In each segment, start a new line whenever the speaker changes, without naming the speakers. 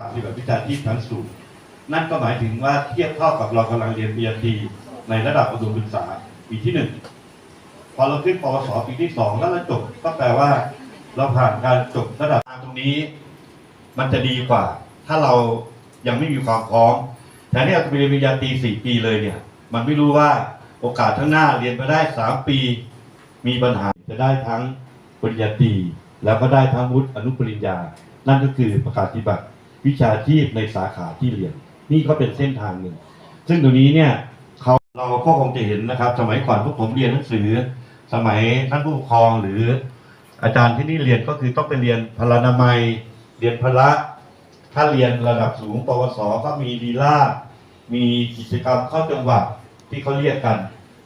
ปฏิบัติวิชาชีพชั้นสูงนั่นก็หมายถึงว่าเทียบเท่ากับเรากำลังเรียนปริญญาตรีในระดับประถมศึกษาปีที่หนึ่งพอเราขึ้นปวสปีที่สองแล้วเราจบก็แปลว่า เราผ่านการจบระดับตรงนี้ มันจะดีกว่า ถ้าเรายังไม่มีความพร้อมแต่เนี่ยเราไปเรียนปริญญาตรีสี่ปีเลยเนี่ย มันไม่รู้ว่าโอกาสข้างหน้าเรียนไปได้สามปี มีปัญหาจะได้ทั้งปริญญาตรีแล้วก็ได้ทั้งวุฒิอนุปริญญา นั่นก็คือประกาศนียบัตร วิชาชีพในสาขาที่เรียน นี่ก็เป็นเส้นทางหนึ่ง ซึ่งตรงนี้เนี่ยเขาเราก็คงจะเห็นนะครับ สมัยก่อนพวกผมเรียนหนังสือ สมัยท่านผู้ปกครองหรืออาจารย์ที่นี่เรียนก็คือต้องไปเรียนพลานามัย เรียนพละถ้าเรียนระดับสูง ปวสก็มีดีลามีกิจกรรมเข้าจังหวัดที่เขาเรียกกัน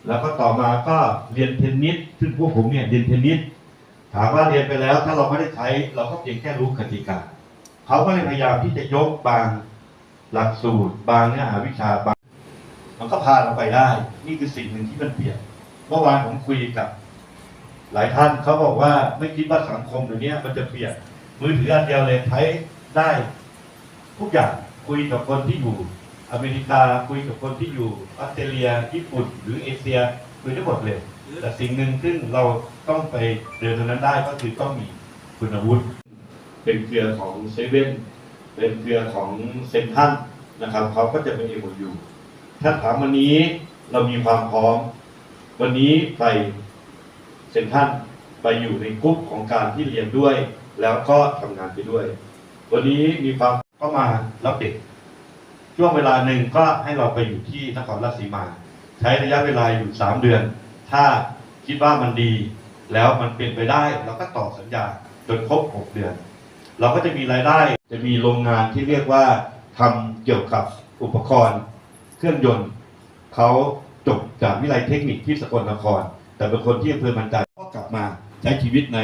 แล้วก็ต่อมาก็เรียนเทนนิสซึ่งพวกผมเนี่ยเรียนเทนนิสถามว่าเรียนไปแล้ว ถ้าเราไม่ได้ใช้เราก็เพียงแค่รู้กติกา เขาก็เลยพยายามที่จะยกบางหลักสูตร บางเนื้อหาวิชาบาง มันก็พาเราไปได้ นี่คือสิ่งหนึ่งที่มันเปลี่ยน เมื่อวานผมคุยกับ หลายท่านเขาบอกว่าไม่คิดว่าสังคมเดี๋ยวนี้มันจะเปลี่ยนมือถืออันเดียวเลยใช้ได้ทุกอย่างคุยกับคนที่อยู่ อเมริกาคุยกับคนที่อยู่ออสเตรเลียญี่ปุ่น หรือเอเชียคุยได้หมดเลยแต่สิ่งหนึ่งซึ่งเราต้องไปเดินตรงนั้นได้ก็คือต้องมีคุณวุฒิ เป็นเครือของเซเว่นเป็นเครือของเซนทรันนะครับเขาก็จะเป็นเอ o อยู่ถ้าถามวันนี้เรามีความพร้อม วันนี้ไปเซนทรันไปอยู่ในกลุ่มของการที่เรียนด้วย แล้วก็ทำงานไปด้วย วันนี้มีความก็มารับเด็กช่วงเวลาหนึ่งก็ให้เราไปอยู่ที่นครราชสีมา ใช้ระยะเวลาอยู่สามเดือน ถ้าคิดว่ามันดี แล้วมันเป็นไปได้เราก็ต่อสัญญาจนครบหกเดือน เราก็จะมีรายได้จะมีโรงงานที่เรียกว่าทำเกี่ยวกับอุปกรณ์ เครื่องยนต์เขาจบจากวิทยาลัยเทคนิคที่สกลนคร แต่เป็นคนที่อำเภอมันจาก็กลับมาใช้ชีวิตใน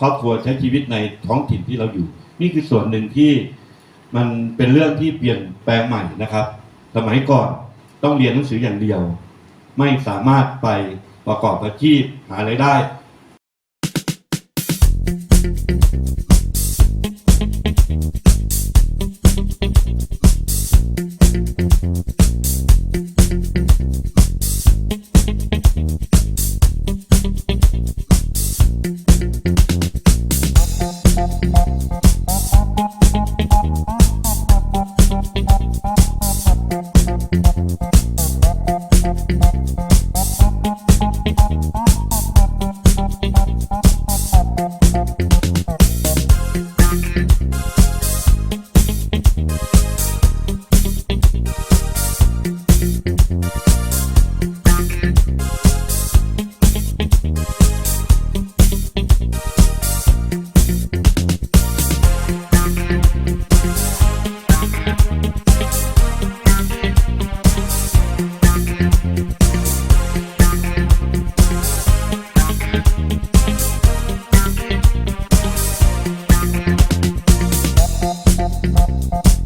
ครอบครัวใช้ชีวิตในท้องถิ่นที่เราอยู่ นี่คือส่วนหนึ่งที่มันเป็นเรื่องที่เปลี่ยนแปลงใหม่นะครับ สมัยก่อนต้องเรียนหนังสืออย่างเดียว ไม่สามารถไปประกอบอาชีพหารายได้ Bye.